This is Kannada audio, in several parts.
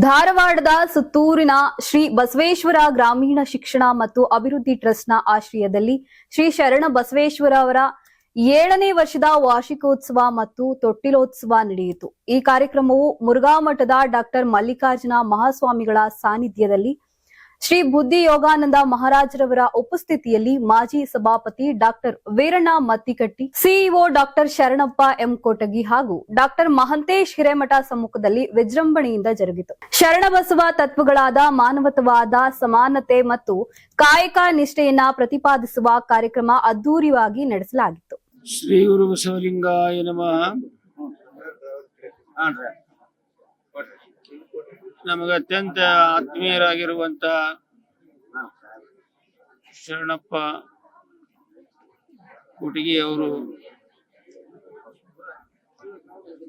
ಧಾರವಾಡದ ಸುತ್ತೂರಿನ ಶ್ರೀ ಬಸವೇಶ್ವರ ಗ್ರಾಮೀಣ ಶಿಕ್ಷಣ ಮತ್ತು ಅಭಿವೃದ್ಧಿ ಟ್ರಸ್ಟ್ನ ಆಶ್ರಯದಲ್ಲಿ ಶ್ರೀ ಶರಣ ಬಸವೇಶ್ವರ ಅವರ ಏಳನೇ ವರ್ಷದ ವಾರ್ಷಿಕೋತ್ಸವ ಮತ್ತು ತೊಟ್ಟಿಲೋತ್ಸವ ನಡೆಯಿತು. ಈ ಕಾರ್ಯಕ್ರಮವು ಮುರುಘಾ ಮಠದ ಡಾಕ್ಟರ್ ಮಲ್ಲಿಕಾರ್ಜುನ ಮಹಾಸ್ವಾಮಿಗಳ ಸಾನ್ನಿಧ್ಯದಲ್ಲಿ ಶ್ರೀ ಬುದ್ಧಿ ಯೋಗಾನಂದ ಮಹಾರಾಜರವರ ಉಪಸ್ಥಿತಿಯಲ್ಲಿ ಮಾಜಿ ಸಭಾಪತಿ doctor Veeranna Mattikatti, CEO doctor Sharanappa M Kotagi ಹಾಗೂ ಡಾಕ್ಟರ್ ಮಹಂತೇಶ್ ಹಿರೇಮಠ ಸಮ್ಮುಖದಲ್ಲಿ ವಿಜೃಂಭಣೆಯಿಂದ ಜರುಗಿತು ಶರಣಬಸವ ತತ್ವಗಳಾದ ಮಾನವತವಾದ ಸಮಾನತೆ ಮತ್ತು ಕಾಯಕ ನಿಷ್ಠೆಯನ್ನ ಪ್ರತಿಪಾದಿಸುವ ಕಾರ್ಯಕ್ರಮ ಅದ್ದೂರಿಯಾಗಿ ನಡೆಸಲಾಗಿತ್ತು ಶ್ರೀ ಗುರು ಬಸವಲಿಂಗಾಯ ನಮಃ. ನಮಗೆ ಅತ್ಯಂತ ಆತ್ಮೀಯರಾಗಿರುವಂತ ಶರಣಪ್ಪ ಕುಟಗಿ ಅವರು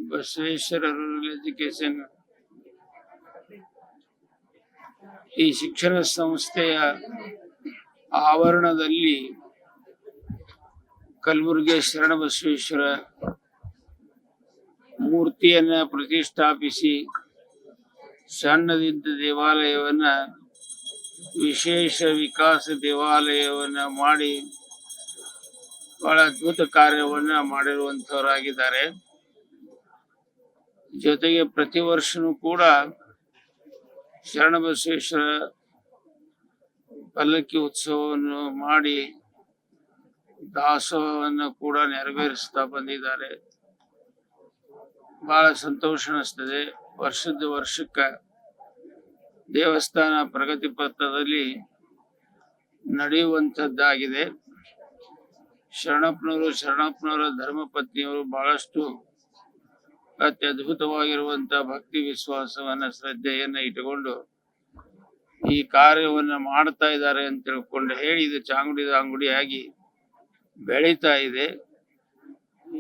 ಬಸವೇಶ್ವರ ರೂರಲ್ ಎಜುಕೇಶನ್ ಈ ಶಿಕ್ಷಣ ಸಂಸ್ಥೆಯ ಆವರಣದಲ್ಲಿ ಕಲಬುರಗಿ ಶರಣಬಸವೇಶ್ವರ ಮೂರ್ತಿಯನ್ನ ಪ್ರತಿಷ್ಠಾಪಿಸಿ ಸಣ್ಣದಿದ್ದ ದೇವಾಲಯವನ್ನ ವಿಶೇಷ ವಿಕಾಸ ದೇವಾಲಯವನ್ನ ಮಾಡಿ ಬಹಳ ಅದ್ಭುತ ಕಾರ್ಯವನ್ನ ಮಾಡಿರುವಂತವರಾಗಿದ್ದಾರೆ ಜೊತೆಗೆ ಪ್ರತಿ ವರ್ಷನೂ ಕೂಡ ಶರಣಬಸವೇಶ್ವರ ಪಲ್ಲಕ್ಕಿ ಉತ್ಸವವನ್ನು ಮಾಡಿ ದಾಸೋಹವನ್ನು ಕೂಡ ನೆರವೇರಿಸ್ತಾ ಬಂದಿದ್ದಾರೆ. ಬಹಳ ಸಂತೋಷ ಅನಿಸ್ತದೆ ವರ್ಷದ ವರ್ಷಕ್ಕ ದೇವಸ್ಥಾನ ಪ್ರಗತಿ ಪಥದಲ್ಲಿ ನಡೆಯುವಂಥದ್ದಾಗಿದೆ. ಶರಣಪ್ಪನವರು, ಶರಣಪ್ಪನವರ ಧರ್ಮಪತ್ನಿಯವರು ಬಹಳಷ್ಟು ಅತ್ಯದ್ಭುತವಾಗಿರುವಂತ ಭಕ್ತಿ ವಿಶ್ವಾಸವನ್ನ, ಶ್ರದ್ಧೆಯನ್ನ ಇಟ್ಟುಕೊಂಡು ಈ ಕಾರ್ಯವನ್ನು ಮಾಡ್ತಾ ಇದ್ದಾರೆ ಅಂತ ತಿಳ್ಕೊಂಡು ಹೇಳಿ ಇದು ಚಾಂಗುಡಿದ ಅಂಗಡಿಯಾಗಿ ಬೆಳೀತಾ ಇದೆ.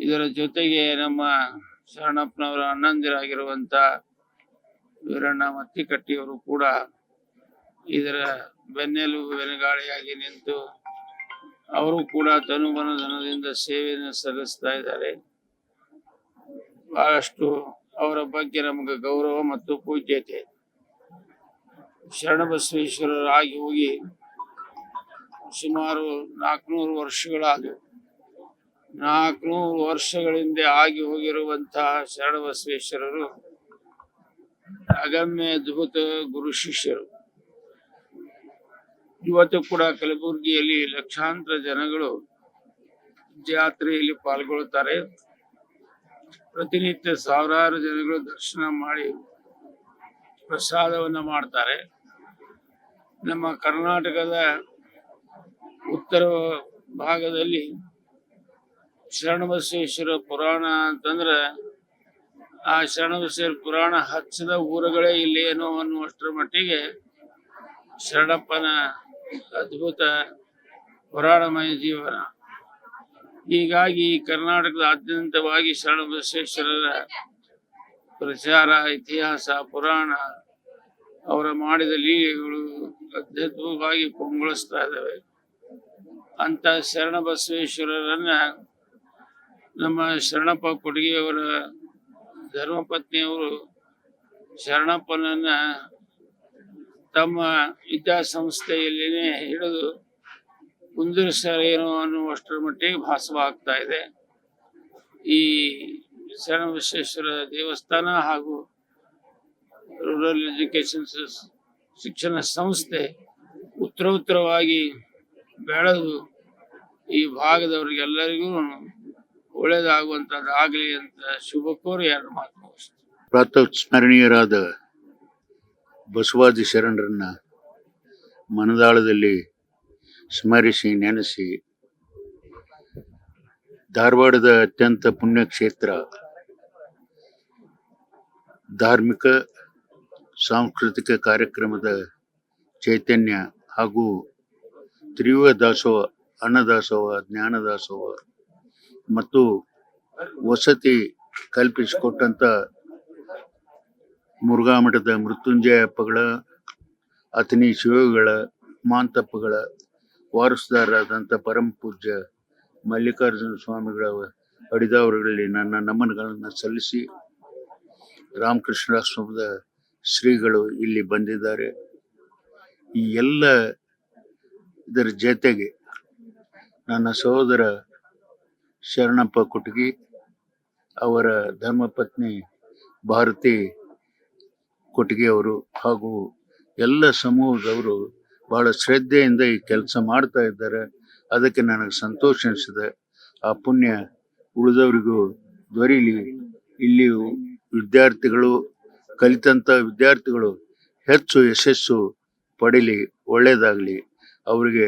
ಇದರ ಜೊತೆಗೆ ನಮ್ಮ ಶರಣಪ್ಪನವರ ಅಣ್ಣಂದಿರಾಗಿರುವಂತ ವೀರಣ್ಣ ಮತ್ತಿಕಟ್ಟಿಯವರು ಕೂಡ ಇದರ ಬೆನ್ನೆಲುಬು ಬೆನಗಾಳಿಯಾಗಿ ನಿಂತು ಅವರು ಕೂಡ ತನುಮನಧನದಿಂದ ಸೇವೆಯನ್ನು ಸಲ್ಲಿಸ್ತಾ ಇದ್ದಾರೆ. ಬಹಳಷ್ಟು ಅವರ ಬಗ್ಗೆ ನಮಗೆ ಗೌರವ ಮತ್ತು ಪೂಜ್ಯತೆ. ಶರಣಬಸವೇಶ್ವರರಾಗಿ ಹೋಗಿ ಸುಮಾರು ನಾಲ್ಕುನೂರು ವರ್ಷಗಳಾದವು. ನಾಲ್ಕುನೂರು ವರ್ಷಗಳಿಂದ ಆಗಿ ಹೋಗಿರುವಂತಹ ಶರಣಬಸವೇಶ್ವರರು ಅಗಮ್ಯ ಅದ್ಭುತ ಗುರು ಶಿಷ್ಯರು. ಇವತ್ತು ಕೂಡ ಕಲಬುರಗಿಯಲ್ಲಿ ಲಕ್ಷಾಂತರ ಜನಗಳು ಜಾತ್ರೆಯಲ್ಲಿ ಪಾಲ್ಗೊಳ್ಳುತ್ತಾರೆ. ಪ್ರತಿನಿತ್ಯ ಸಾವಿರಾರು ಜನಗಳು ದರ್ಶನ ಮಾಡಿ ಪ್ರಸಾದವನ್ನು ಮಾಡ್ತಾರೆ. ನಮ್ಮ ಕರ್ನಾಟಕದ ಉತ್ತರ ಭಾಗದಲ್ಲಿ ಶರಣಬಸವೇಶ್ವರ ಪುರಾಣ ಅಂತಂದ್ರೆ ಆ ಶರಣಬಸವೇಶ್ವರ ಪುರಾಣ ಹಚ್ಚದ ಊರುಗಳೇ ಇಲ್ಲಿ ಏನೋ ಅನ್ನುವಷ್ಟರ ಮಟ್ಟಿಗೆ ಶರಣಪ್ಪನ ಅದ್ಭುತ ಪುರಾಣಮಯ ಜೀವನ. ಹೀಗಾಗಿ ಕರ್ನಾಟಕದ ಆದ್ಯತವಾಗಿ ಶರಣ ಬಸವೇಶ್ವರರ ಪ್ರಚಾರ, ಇತಿಹಾಸ, ಪುರಾಣ ಅವರ ಮಾಡಿದ ಲೀಲೆಗಳು ಅದ್ಭುತವಾಗಿ ಕೊಂಗೊಳಿಸ್ತಾ ಇದ್ದಾವೆ. ಅಂತ ಶರಣ ಬಸವೇಶ್ವರರನ್ನ ನಮ್ಮ ಶರಣಪ್ಪ ಕೊಡುಗೆಯವರ ಧರ್ಮಪತ್ನಿಯವರು ಶರಣಪ್ಪನನ್ನ ತಮ್ಮ ವಿದ್ಯಾಸಂಸ್ಥೆಯಲ್ಲಿನೇ ಹಿಡಿದು ಕುಂದಿರಿಸಲೇನೋ ಅನ್ನುವಷ್ಟರ ಮಟ್ಟಿಗೆ ಭಾಸವಾಗ್ತಾ ಇದೆ. ಈ ಶರಣಬಸವೇಶ್ವರ ದೇವಸ್ಥಾನ ಹಾಗೂ ರೂರಲ್ ಎಜುಕೇಶನ್ ಶಿಕ್ಷಣ ಸಂಸ್ಥೆ ಉತ್ತರೋತ್ತರವಾಗಿ ಬೆಳೆದು ಈ ಭಾಗದವರಿಗೆಲ್ಲರಿಗೂ ಒಳ್ಳೇದಾಗುವಂಥದ್ದಾಗಲಿ ಅಂತ ಶುಭ ಕೋರಿ ಎರಡು ಮಾತು. ಪ್ರಾತಃ ಸ್ಮರಣೀಯರಾದ ಬಸವಾದಿ ಶರಣರನ್ನ ಮನದಾಳದಲ್ಲಿ ಸ್ಮರಿಸಿ, ನೆನೆಸಿ ಧಾರವಾಡದ ಅತ್ಯಂತ ಪುಣ್ಯಕ್ಷೇತ್ರ ಧಾರ್ಮಿಕ, ಸಾಂಸ್ಕೃತಿಕ ಕಾರ್ಯಕ್ರಮದ ಚೈತನ್ಯ ಹಾಗೂ ತ್ರಿವ ದಾಸೋಹ ಅನ್ನದಾಸೋಹ, ಜ್ಞಾನದಾಸೋಹ ಮತ್ತು ವಸತಿ ಕಲ್ಪಿಸಿಕೊಟ್ಟಂತ ಮುರುಘಾ ಮಠದ ಮೃತ್ಯುಂಜಯ ಅಪ್ಪಗಳ ಅತನಿ ಶಿವಗಳ, ಮಾಂತಪ್ಪಗಳ ವಾರಸುದಾರರಾದಂಥ ಪರಮ ಪೂಜ್ಯ ಮಲ್ಲಿಕಾರ್ಜುನ ಸ್ವಾಮಿಗಳ ಅಡಿದವರುಗಳಲ್ಲಿ ನನ್ನ ನಮನಗಳನ್ನು ಸಲ್ಲಿಸಿ ರಾಮಕೃಷ್ಣ ಆಶ್ರಮದ ಶ್ರೀಗಳು ಇಲ್ಲಿ ಬಂದಿದ್ದಾರೆ. ಈ ಎಲ್ಲ ಇದರ ಜೊತೆಗೆ ನನ್ನ ಸಹೋದರ ಶರಣಪ್ಪ ಕುಟಗಿ ಅವರ ಧರ್ಮಪತ್ನಿ ಭಾರತಿ ಕೊಟ್ಟಿಗೆ ಅವರು ಹಾಗೂ ಎಲ್ಲ ಸಮೂಹದವರು ಬಹಳ ಶ್ರದ್ಧೆಯಿಂದ ಈ ಕೆಲಸ ಮಾಡ್ತಾ ಇದ್ದಾರೆ. ಅದಕ್ಕೆ ನನಗೆ ಸಂತೋಷ ಅನಿಸಿದೆ. ಆ ಪುಣ್ಯ ಉಳಿದವರಿಗೂ ದೊರೀಲಿ. ಇಲ್ಲಿ ವಿದ್ಯಾರ್ಥಿಗಳು ಕಲಿತಂತ ವಿದ್ಯಾರ್ಥಿಗಳು ಹೆಚ್ಚು ಯಶಸ್ಸು ಪಡೀಲಿ, ಒಳ್ಳೆಯದಾಗಲಿ. ಅವರಿಗೆ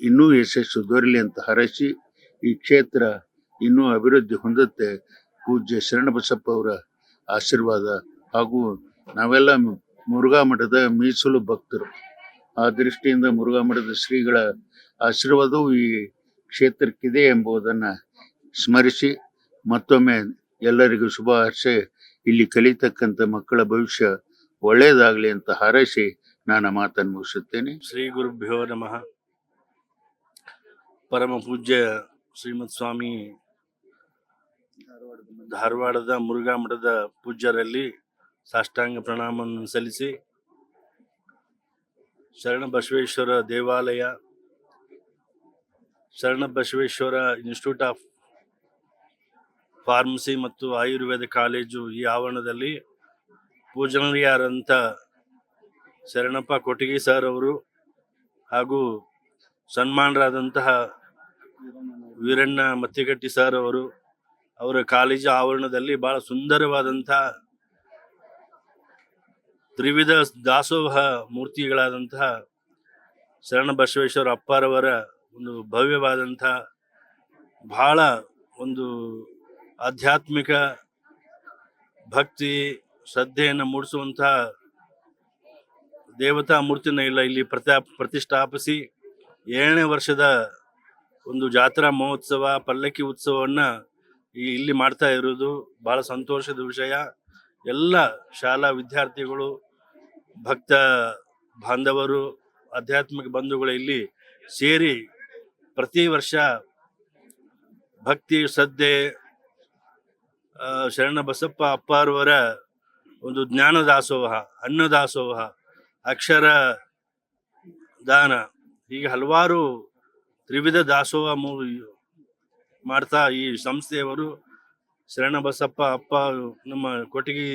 ಇನ್ನೂ ಯಶಸ್ಸು ದೊರೀಲಿ ಅಂತ ಹರಸಿ ಈ ಕ್ಷೇತ್ರ ಇನ್ನೂ ಅಭಿವೃದ್ಧಿ ಹೊಂದುತ್ತೆ. ಪೂಜ್ಯ ಶರಣಬಸಪ್ಪ ಅವರ ಆಶೀರ್ವಾದ ಹಾಗೂ ನಾವೆಲ್ಲ ಮುರುಘಾ ಮಠದ ಮೀಸಲು ಭಕ್ತರು. ಆ ದೃಷ್ಟಿಯಿಂದ ಮುರುಘಾ ಮಠದ ಶ್ರೀಗಳ ಆಶೀರ್ವಾದವು ಈ ಕ್ಷೇತ್ರಕ್ಕಿದೆ ಎಂಬುದನ್ನು ಸ್ಮರಿಸಿ ಮತ್ತೊಮ್ಮೆ ಎಲ್ಲರಿಗೂ ಶುಭ ಹಾರೈಸಿ ಇಲ್ಲಿ ಕಲಿತಕ್ಕಂಥ ಮಕ್ಕಳ ಭವಿಷ್ಯ ಒಳ್ಳೆಯದಾಗಲಿ ಅಂತ ಹಾರೈಸಿ ನಾನು ಮಾತನ್ನು ಮುಗಿಸುತ್ತೇನೆ. ಶ್ರೀ ಗುರುಭ್ಯೋ ನಮಃ. ಪರಮ ಪೂಜ್ಯ ಶ್ರೀಮತ್ ಸ್ವಾಮಿ ಧಾರವಾಡದ ಮುರುಘಾ ಮಠದ ಪೂಜ್ಯರಲ್ಲಿ ಸಾಷ್ಟಾಂಗ ಪ್ರಣಾಮವನ್ನು ಸಲ್ಲಿಸಿ ಶರಣ ಬಸವೇಶ್ವರ ದೇವಾಲಯ, ಶರಣ ಬಸವೇಶ್ವರ ಇನ್ಸ್ಟಿಟ್ಯೂಟ್ ಆಫ್ ಫಾರ್ಮಸಿ ಮತ್ತು ಆಯುರ್ವೇದ ಕಾಲೇಜು ಈ ಆವರಣದಲ್ಲಿ ಪೂಜನೀಯರಂಥ ಶರಣಪ್ಪ ಕೊಟ್ಟಿಗೆ ಸರ್ ಅವರು ಹಾಗೂ ಸನ್ಮಾನರಾದಂತಹ ವೀರಣ್ಣ ಮತ್ತಿಗಟ್ಟಿ ಸರ್ ಅವರು, ಅವರ ಕಾಲೇಜು ಆವರಣದಲ್ಲಿ ಬಹಳ ಸುಂದರವಾದಂಥ ತ್ರಿವಿಧ ದಾಸೋಹ ಮೂರ್ತಿಗಳಾದಂತಹ ಶರಣ ಬಸವೇಶ್ವರ ಅಪ್ಪಾರವರ ಒಂದು ಭವ್ಯವಾದಂಥ ಬಹಳ ಒಂದು ಆಧ್ಯಾತ್ಮಿಕ ಭಕ್ತಿ ಶ್ರದ್ಧೆಯನ್ನು ಮೂಡಿಸುವಂಥ ದೇವತಾ ಮೂರ್ತಿನ ಇಲ್ಲ ಇಲ್ಲಿ ಪ್ರತಾ ಪ್ರತಿಷ್ಠಾಪಿಸಿ ಏಳನೇ ವರ್ಷದ ಒಂದು ಜಾತ್ರಾ ಮಹೋತ್ಸವ, ಪಲ್ಲಕ್ಕಿ ಉತ್ಸವವನ್ನ ಇಲ್ಲಿ ಮಾಡ್ತಾ ಇರೋದು. ಬಹಳ ಸಂತೋಷದ ವಿಷಯ. ಎಲ್ಲ ಶಾಲಾ ವಿದ್ಯಾರ್ಥಿಗಳು, ಭಕ್ತ ಬಾಂಧವರು, ಆಧ್ಯಾತ್ಮಿಕ ಬಂಧುಗಳು ಇಲ್ಲಿ ಸೇರಿ ಪ್ರತಿ ವರ್ಷ ಭಕ್ತಿ, ಶ್ರದ್ಧೆ ಶರಣ ಬಸಪ್ಪ ಅಪ್ಪಾರವರ ಒಂದು ಜ್ಞಾನ ದಾಸೋಹ ಅನ್ನ ದಾಸೋಹ ಅಕ್ಷರ ದಾನ, ಹೀಗೆ ಹಲವಾರು ತ್ರಿವಿಧ ದಾಸೋಹ ಮಾಡ್ತಾ ಈ ಸಂಸ್ಥೆಯವರು ಶರಣ ಬಸಪ್ಪ ಅಪ್ಪ, ನಮ್ಮ ಕೊಟಗಿ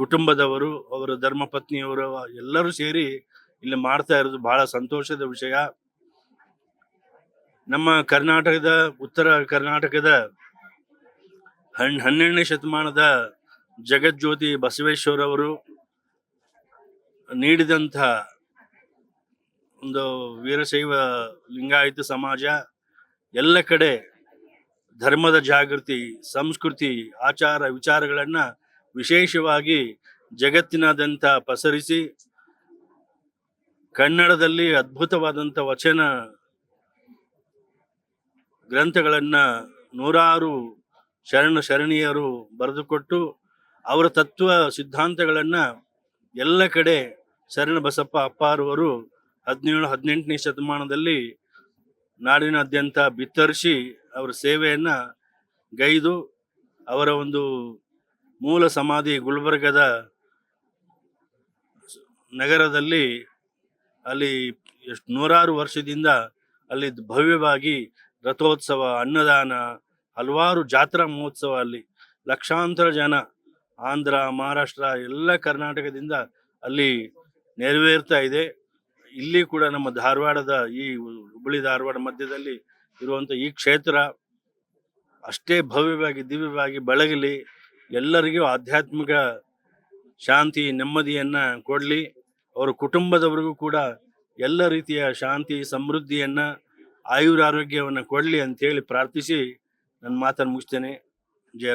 ಕುಟುಂಬದವರು, ಅವರ ಧರ್ಮಪತ್ನಿಯವರು ಎಲ್ಲರೂ ಸೇರಿ ಇಲ್ಲಿ ಮಾಡ್ತಾ ಇರೋದು ಬಹಳ ಸಂತೋಷದ ವಿಷಯ. ನಮ್ಮ ಕರ್ನಾಟಕದ, ಉತ್ತರ ಕರ್ನಾಟಕದ ಹನ್, ಹನ್ನೆರಡನೇ ಶತಮಾನದ ಜಗಜ್ಯೋತಿ ಬಸವೇಶ್ವರ ಅವರು ನೀಡಿದಂಥ ಒಂದು ವೀರಶೈವ ಲಿಂಗಾಯತ ಸಮಾಜ, ಎಲ್ಲ ಕಡೆ ಧರ್ಮದ ಜಾಗೃತಿ, ಸಂಸ್ಕೃತಿ, ಆಚಾರ ವಿಚಾರಗಳನ್ನು ವಿಶೇಷವಾಗಿ ಜಗತ್ತಿನಾದ್ಯಂತ ಪಸರಿಸಿ, ಕನ್ನಡದಲ್ಲಿ ಅದ್ಭುತವಾದಂಥ ವಚನ ಗ್ರಂಥಗಳನ್ನು ನೂರಾರು ಶರಣ ಶರಣೀಯರು ಬರೆದುಕೊಟ್ಟು, ಅವರ ತತ್ವ ಸಿದ್ಧಾಂತಗಳನ್ನು ಎಲ್ಲ ಕಡೆ ಶರಣ ಬಸಪ್ಪ ಅಪ್ಪಾರವರು ಹದಿನೇಳು, ಹದಿನೆಂಟನೇ ಶತಮಾನದಲ್ಲಿ ನಾಡಿನಾದ್ಯಂತ ಬಿತ್ತರಿಸಿ ಅವರ ಸೇವೆಯನ್ನು ಗೈದು ಅವರ ಒಂದು ಮೂಲ ಸಮಾಧಿ ಗುಲ್ಬರ್ಗದ ನಗರದಲ್ಲಿ ಅಲ್ಲಿ ಎಷ್ಟು ನೂರಾರು ವರ್ಷದಿಂದ ಅಲ್ಲಿ ಭವ್ಯವಾಗಿ ರಥೋತ್ಸವ, ಅನ್ನದಾನ, ಹಲವಾರು ಜಾತ್ರಾ ಮಹೋತ್ಸವ ಅಲ್ಲಿ. ಲಕ್ಷಾಂತರ ಜನ ಆಂಧ್ರ, ಮಹಾರಾಷ್ಟ್ರ, ಎಲ್ಲ ಕರ್ನಾಟಕದಿಂದ ಅಲ್ಲಿ ನೆರವೇರ್ತಾ ಇದೆ. ಇಲ್ಲಿ ಕೂಡ ನಮ್ಮ ಧಾರವಾಡದ ಈ ಹುಬ್ಬಳ್ಳಿ ಧಾರವಾಡ ಮಧ್ಯದಲ್ಲಿ ಇರುವಂಥ ಈ ಕ್ಷೇತ್ರ ಅಷ್ಟೇ ಭವ್ಯವಾಗಿ, ದಿವ್ಯವಾಗಿ ಬೆಳಗಲಿ, ಎಲ್ಲರಿಗೂ ಆಧ್ಯಾತ್ಮಿಕ ಶಾಂತಿ, ನೆಮ್ಮದಿಯನ್ನ ಕೊಡಲಿ. ಅವರ ಕುಟುಂಬದವರಿಗೂ ಕೂಡ ಎಲ್ಲ ರೀತಿಯ ಶಾಂತಿ, ಸಮೃದ್ಧಿಯನ್ನ, ಆಯುರಾರೋಗ್ಯವನ್ನು ಕೊಡಲಿ ಅಂತೇಳಿ ಪ್ರಾರ್ಥಿಸಿ ನನ್ನ ಮಾತನ್ನು ಮುಗಿಸ್ತೇನೆ. ಜಯ